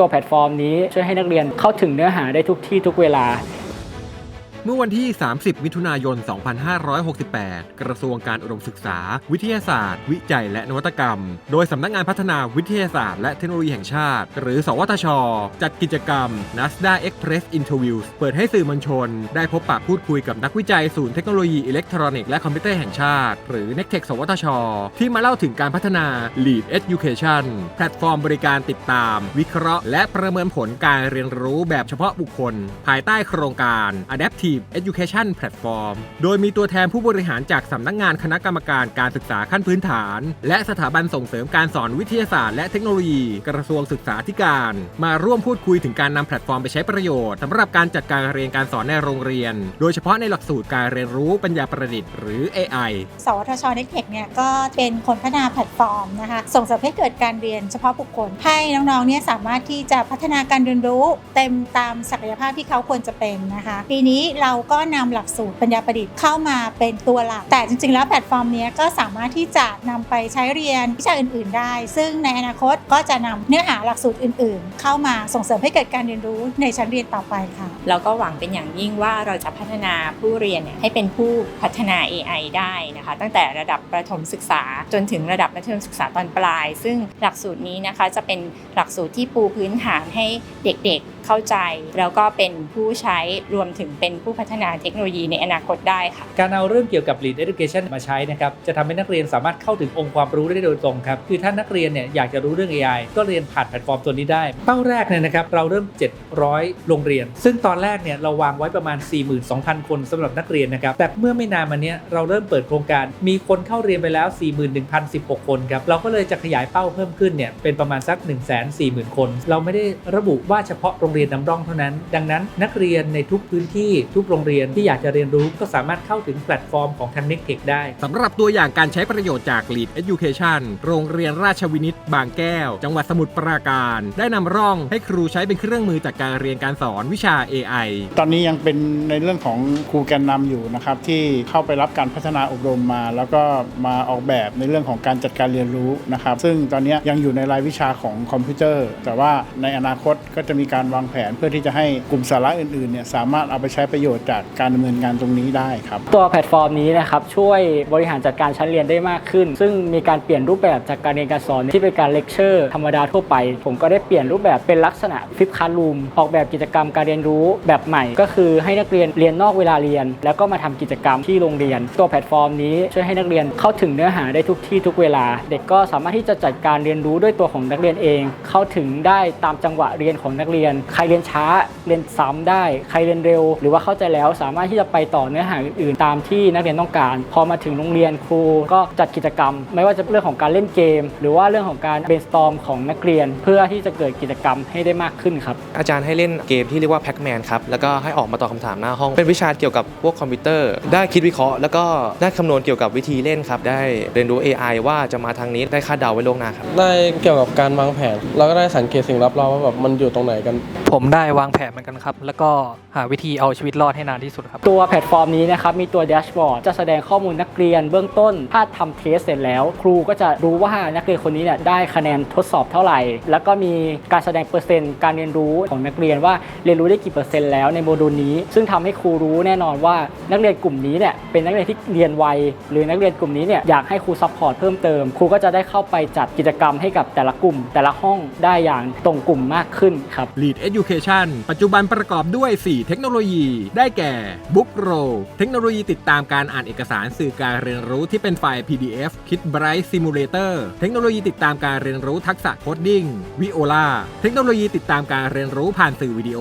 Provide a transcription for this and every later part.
ตัวแพลตฟอร์มนี้ช่วยให้นักเรียนเข้าถึงเนื้อหาได้ทุกที่ทุกเวลา เมื่อวันที่ 30 มิถุนายน 2568 กระทรวงการอุดมศึกษา วิทยาศาสตร์ วิจัยและนวัตกรรม โดยสำนักงานพัฒนาวิทยาศาสตร์และเทคโนโลยีแห่งชาติ หรือ สวทช จัดกิจกรรม NASDA Express Interviews เปิดให้สื่อมวลชน ได้พบปะพูดคุยกับนักวิจัยศูนย์เทคโนโลยีอิเล็กทรอนิกส์และคอมพิวเตอร์แห่งชาติ หรือ n e c t e c h สวทช ที่มาเล่าถึงการพัฒนา Lead Education แพลตฟอร์มบริการติดตาม วิเคราะห์ และประเมินผลการเรียนรู้แบบเฉพาะบุคคล ภายใต้โครงการ Adaptive Education Platform โดยมีตัวแทนผู้บริหารจากสำนักงานคณะกรรมการการศึกษาขั้นพื้นฐาน และสถาบันส่งเสริมการสอนวิทยาศาสตร์และเทคโนโลยี กระทรวงศึกษาธิการ มาร่วมพูดคุยถึงการนำแพลตฟอร์มไปใช้ประโยชน์สำหรับการจัดการเรียนการสอนในโรงเรียน โดยเฉพาะในหลักสูตรการเรียนรู้ปัญญาประดิษฐ์หรือ AI สวทชเน็กเทคเนี่ยก็เป็นคนพัฒนาแพลตฟอร์มนะคะส่งเสริมให้เกิดการเรียนเฉพาะบุคคลให้น้องๆเนี่ยสามารถที่จะพัฒนาการเรียนรู้ เต็มตามศักยภาพที่เขาควรจะเป็นนะคะ ปีนี้เราก็นำหลักสูตรปัญญาประดิษฐ์เข้ามาเป็นตัวหลัก แต่จริงๆ แล้วแพลตฟอร์มนี้ก็สามารถที่จะนำไปใช้เรียนวิชาอื่น ๆ ได้ ซึ่งในอนาคตก็จะนำเนื้อหาหลักสูตรอื่น ๆ เข้ามาส่งเสริมให้เกิดการเรียนรู้ในชั้นเรียนต่อไปค่ะเราก็หวังเป็นอย่างยิ่งว่าเราจะพัฒนาผู้เรียนให้เป็นผู้พัฒนา AI ได้นะคะ ตั้งแต่ระดับประถมศึกษาจนถึงระดับมัธยมศึกษาตอนปลาย ซึ่งหลักสูตรนี้นะคะจะเป็นหลักสูตรที่ปูพื้นฐานให้เด็กๆ เข้าใจ แล้วก็เป็นผู้ใช้รวมถึงเป็นผู้พัฒนาเทคโนโลยีในอนาคตได้ค่ะ การเอาเรื่องเกี่ยวกับ Lead Education มาใช้นะครับจะทำให้นักเรียนสามารถเข้าถึงองค์ความรู้ได้โดยตรงครับคือถ้านักเรียนเนี่ยอยากจะรู้เรื่อง AI ก็เรียนผ่านแพลตฟอร์มตัวนี้ได้ เป้าแรกเนี่ยนะครับเราเริ่ม 700 โรงเรียน ซึ่งตอนแรกเนี่ยเราวางไว้ประมาณ 42,000 คนสำหรับนักเรียนนะครับแต่เมื่อไม่นานมาเนี้ยเราเริ่มเปิดโครงการ มีคนเข้าเรียนไปแล้ว 41,016 คนครับเราก็เลยจะขยายเป้าเพิ่มขึ้นเนี่ยเป็นประมาณสัก 140,000 คน เราไม่ได้ระบุว่าเฉพาะโรงเรียนนำร่องเท่านั้น ดังนั้นนักเรียนในทุกพื้นที่ทุกโรงเรียนที่อยากจะเรียนรู้ก็สามารถเข้าถึงแพลตฟอร์มของทาง n e c t e c h ได้สำหรับตัวอย่างการใช้ประโยชน์จาก Lead Education โรงเรียนราชวินิตบางแก้ว จังหวัดสมุทรปราการ ได้นำร่องให้ครูใช้เป็นเครื่องมือจากการเรียนการสอนวิชา AI ตอนนี้ยังเป็นในเรื่องของครูแกนนำอยู่นะครับที่เข้าไปรับการพัฒนาอบรมมา แล้วก็มาออกแบบในเรื่องของการจัดการเรียนรู้นะครับ ซึ่งตอนนี้ยังอยู่ในรายวิชาของคอมพิวเตอร์ แต่ว่าในอนาคตก็จะมีการวางแผนเพื่อที่จะให้กลุ่มสาระอื่นๆเนี่ยสามารถเอาไปใช้ประโยชน์จากการดำเนินงานตรงนี้ได้ครับ ตัวแพลตฟอร์มนี้นะครับช่วยบริหารจัดการชั้นเรียนได้มากขึ้น ซึ่งมีการเปลี่ยนรูปแบบจากการเรียนการสอนที่เป็นการเลคเชอร์ธรรมดาทั่วไป ผมก็ได้เปลี่ยนรูปแบบเป็นลักษณะฟิปคารูมออกแบบกิจกรรมการเรียนรู้แบบใหม่ ก็คือให้นักเรียนเรียนนอกเวลาเรียน แล้วก็มาทำกิจกรรมที่โรงเรียน ตัวแพลตฟอร์มนี้ช่วยให้นักเรียนเข้าถึงเนื้อหาได้ทุกที่ทุกเวลา เด็กก็สามารถที่จะจัดการเรียนรู้ด้วยตัวของนักเรียนเอง เข้าถึงได้ตามจังหวะเรียนของนักเรียนใครเรียนช้าเรียนซ้ำได้ ใครเรียนเร็ว หรือว่าเข้าใจแล้วสามารถที่จะไปต่อเนื้อหาอื่นๆ ตามที่นักเรียนต้องการ พอมาถึงโรงเรียนครูก็จัดกิจกรรม ไม่ว่าจะเรื่องของการเล่นเกม หรือว่าเรื่องของการ brainstorm ของนักเรียน เพื่อที่จะเกิดกิจกรรมให้ได้มากขึ้นครับอาจารย์ให้เล่นเกมที่เรียกว่าแพ็กแมนครับแล้วก็ให้ออกมาตอบคำถามหน้าห้อง เป็นวิชาเกี่ยวกับพวกคอมพิวเตอร์ ได้คิดวิเคราะห์ แล้วก็ได้คำนวณเกี่ยวกับวิธีเล่นครับได้เรียนรู้ AI ว่าจะมาทางนี้ได้คาดเดาไว้ล่วงหน้าครับได้เกี่ยวกับการวางแผน เราก็ได้สังเกตสิ่งรอบๆว่าแบบมันอยู่ตรงไหนกัน ผมได้วางแผนเหมือนกันครับ แล้วก็หาวิธีเอาชีวิตรอดให้นานที่สุดครับ ตัวแพลตฟอร์มนี้นะครับ มีตัวแดชบอร์ดจะแสดงข้อมูลนักเรียนเบื้องต้น ถ้าทำเทสเสร็จแล้ว ครูก็จะรู้ว่านักเรียนคนนี้เนี่ยได้คะแนนทดสอบเท่าไหร่ แล้วก็มีการแสดงเปอร์เซ็นต์ การเรียนรู้ของนักเรียนว่าเรียนรู้ได้กี่เปอร์เซ็นต์แล้วในโมดูลนี้ ซึ่งทำให้ครูรู้แน่นอนว่านักเรียนกลุ่มนี้เนี่ยเป็นนักเรียนที่เรียนไวหรือนักเรียนกลุ่มนี้เนี่ยอยากให้ครูซัพพอร์ตเพิ่มเติมครูก็จะได้เข้าไปจัดกิจกรรมให้กับแต่ละกลุ่ม แต่ละห้องได้อย่างตรงกลุ่มมากขึ้นครับ Lead Education ปัจจุบันประกอบด้วย 4 เทคโนโลยี ได้แก่ Bookro เทคโนโลยีติดตามการอ่านเอกสารสื่อการเรียนรู้ที่เป็นไฟล์ PDF Kit Bright Simulator เทคโนโลยีติดตามการเรียนรู้ทักษะโคดดิ้ง Viola เทคโนโลยีติดตามการเรียนรู้ผ่านสื่อวิดีโอ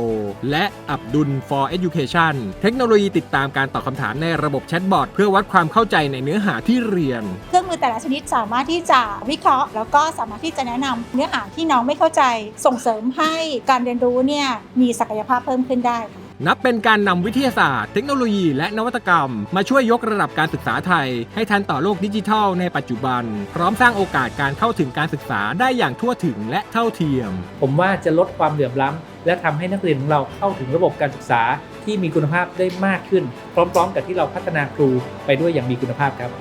และอับดุล for Education เทคโนโลยีติดตามการตอบคำถามในระบบแชทบอทเพื่อวัดความเข้าใจในเนื้อหาที่เรียน เครื่องมือแต่ละชนิดสามารถที่จะวิเคราะห์ แล้วก็สามารถที่จะแนะนำเนื้อหาที่น้องไม่เข้าใจส่งเสริมให้การเรียนรู้เนี่ยมีศักยภาพเพิ่มขึ้นได้ค่ะ นับเป็นการนำวิทยาศาสตร์ เทคโนโลยีและนวัตกรรม มาช่วยยกระดับการศึกษาไทย ให้ทันต่อโลกดิจิทัลในปัจจุบัน พร้อมสร้างโอกาสการเข้าถึงการศึกษาได้อย่างทั่วถึงและเท่าเทียม ผมว่าจะลดความเหลื่อมล้ำและทำให้นักเรียนของเราเข้าถึงระบบการศึกษาที่มีคุณภาพได้มากขึ้น พร้อม ๆ กับที่เราพัฒนาครูไปด้วยอย่างมีคุณภาพครับ